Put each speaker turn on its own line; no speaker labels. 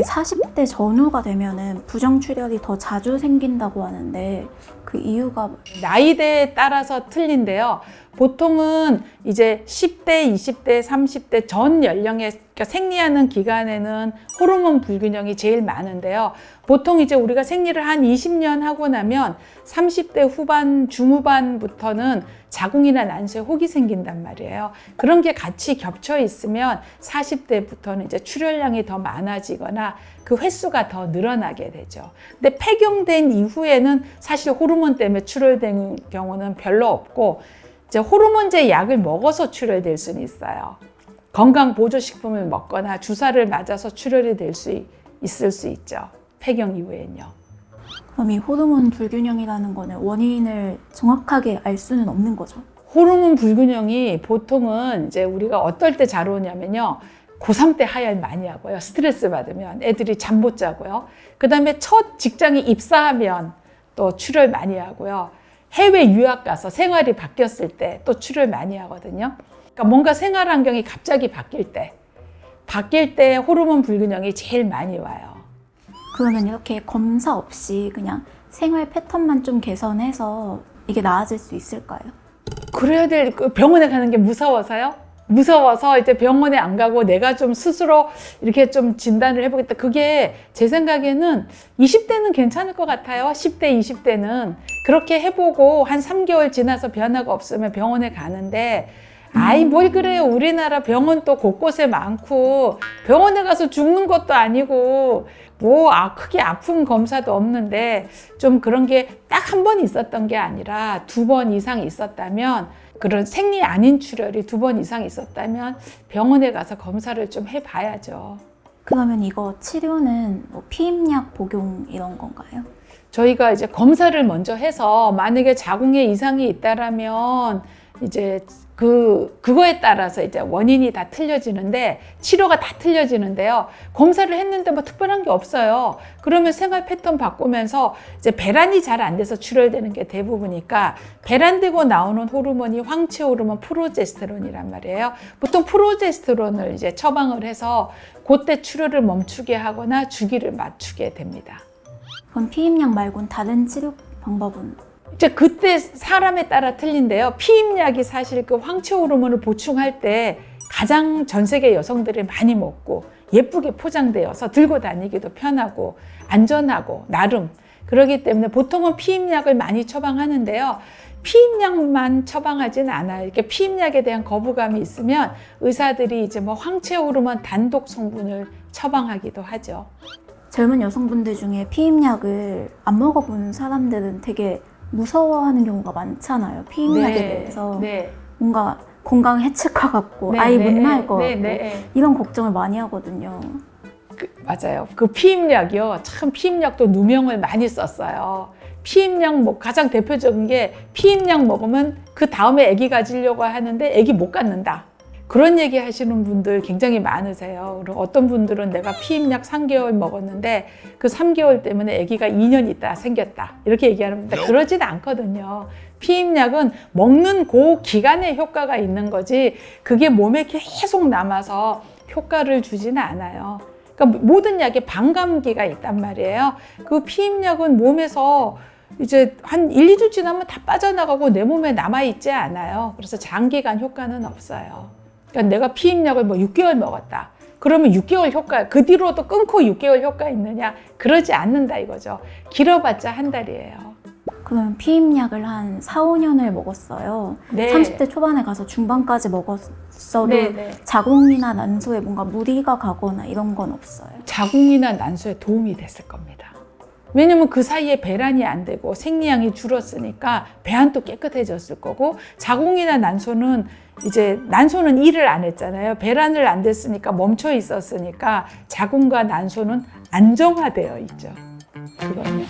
이게 40대 전후가 되면은 부정출혈이 더 자주 생긴다고 하는데 그 이유가
나이대에 따라서 틀린데요. 보통은 이제 10대, 20대, 30대 전 연령에 그러니까 생리하는 기간에는 호르몬 불균형이 제일 많은데요. 보통 이제 우리가 생리를 한 20년 하고 나면 30대 후반, 중후반부터는 자궁이나 난소에 혹이 생긴단 말이에요. 그런 게 같이 겹쳐 있으면 40대부터는 이제 출혈량이 더 많아지거나 그 횟수가 더 늘어나게 되죠. 근데 폐경된 이후에는 사실 호르몬 때문에 출혈된 경우는 별로 없고 이제 호르몬제 약을 먹어서 출혈될 수는 있어요. 건강 보조식품을 먹거나 주사를 맞아서 출혈이 될 수 있을 수 있죠. 폐경 이후엔요.
그럼 이 호르몬 불균형이라는 거는 원인을 정확하게 알 수는 없는 거죠.
호르몬 불균형이 보통은 이제 우리가 어떨 때 잘 오냐면요. 고3 때 하혈 많이 하고요. 스트레스 받으면 애들이 잠 못 자고요. 그 다음에 첫 직장에 입사하면 또 출혈 많이 하고요. 해외 유학 가서 생활이 바뀌었을 때 또 출혈 많이 하거든요. 그러니까 뭔가 생활 환경이 갑자기 바뀔 때, 바뀔 때 호르몬 불균형이 제일 많이 와요.
그러면 이렇게 검사 없이 그냥 생활 패턴만 좀 개선해서 이게 나아질 수 있을까요?
그래야 될, 그 병원에 가는 게 무서워서요? 무서워서 이제 병원에 안 가고 내가 좀 스스로 이렇게 좀 진단을 해보겠다. 그게 제 생각에는 20대는 괜찮을 것 같아요. 10대, 20대는. 그렇게 해보고 한 3개월 지나서 변화가 없으면 병원에 가는데 아이 뭘 그래요 우리나라 병원 또 곳곳에 많고 병원에 가서 죽는 것도 아니고 뭐 아, 크게 아픈 검사도 없는데 좀 그런 게 딱 한 번 있었던 게 아니라 두 번 이상 있었다면 그런 생리 아닌 출혈이 두 번 이상 있었다면 병원에 가서 검사를 좀 해봐야죠.
그러면 이거 치료는 뭐 피임약 복용 이런 건가요?
저희가 이제 검사를 먼저 해서 만약에 자궁에 이상이 있다라면 이제 그 그거에 따라서 이제 원인이 다 틀려지는데 치료가 다 틀려지는데요. 검사를 했는데 뭐 특별한 게 없어요. 그러면 생활 패턴 바꾸면서 이제 배란이 잘 안 돼서 출혈되는 게 대부분이니까 배란되고 나오는 호르몬이 황체 호르몬 프로제스테론이란 말이에요. 보통 프로제스테론을 이제 처방을 해서 그때 출혈을 멈추게 하거나 주기를 맞추게 됩니다.
그럼 피임약 말고는 다른 치료 방법은
이제 그때 사람에 따라 틀린데요. 피임약이 사실 그 황체 호르몬을 보충할 때 가장 전 세계 여성들이 많이 먹고 예쁘게 포장되어서 들고 다니기도 편하고 안전하고 나름 그러기 때문에 보통은 피임약을 많이 처방하는데요. 피임약만 처방하진 않아요. 이렇게 피임약에 대한 거부감이 있으면 의사들이 이제 뭐 황체 호르몬 단독 성분을 처방하기도 하죠.
젊은 여성분들 중에 피임약을 안 먹어본 사람들은 되게 무서워하는 경우가 많잖아요. 피임약에 대해서
네.
뭔가 건강 해칠 것 같고
네,
아이
네,
못 낳을 것
네,
같고
네.
이런 걱정을 많이 하거든요.
그, 맞아요. 그 피임약이요. 참 피임약도 누명을 많이 썼어요. 피임약 뭐 가장 대표적인 게 피임약 먹으면 그 다음에 아기 가지려고 하는데 아기 못 갖는다. 그런 얘기 하시는 분들 굉장히 많으세요. 그리고 어떤 분들은 내가 피임약 3개월 먹었는데 그 3개월 때문에 아기가 2년 있다 생겼다. 이렇게 얘기하는데 그러진 않거든요. 피임약은 먹는 그 기간에 효과가 있는 거지 그게 몸에 계속 남아서 효과를 주지는 않아요. 그러니까 모든 약에 반감기가 있단 말이에요. 그 피임약은 몸에서 이제 한 1, 2주 지나면 다 빠져나가고 내 몸에 남아있지 않아요. 그래서 장기간 효과는 없어요. 그러니까 내가 피임약을 뭐 6개월 먹었다. 그러면 6개월 효과, 그 뒤로도 끊고 6개월 효과 있느냐? 그러지 않는다 이거죠. 길어봤자 한 달이에요.
그러면 피임약을 한 4, 5년을 먹었어요.
네.
30대 초반에 가서 중반까지 먹었어도
네, 네.
자궁이나 난소에 뭔가 무리가 가거나 이런 건 없어요.
자궁이나 난소에 도움이 됐을 겁니다. 왜냐면 그 사이에 배란이 안 되고 생리양이 줄었으니까 배안도 깨끗해졌을 거고 자궁이나 난소는 이제 난소는 일을 안 했잖아요. 배란을 안 됐으니까 멈춰 있었으니까 자궁과 난소는 안정화되어 있죠. 그거는.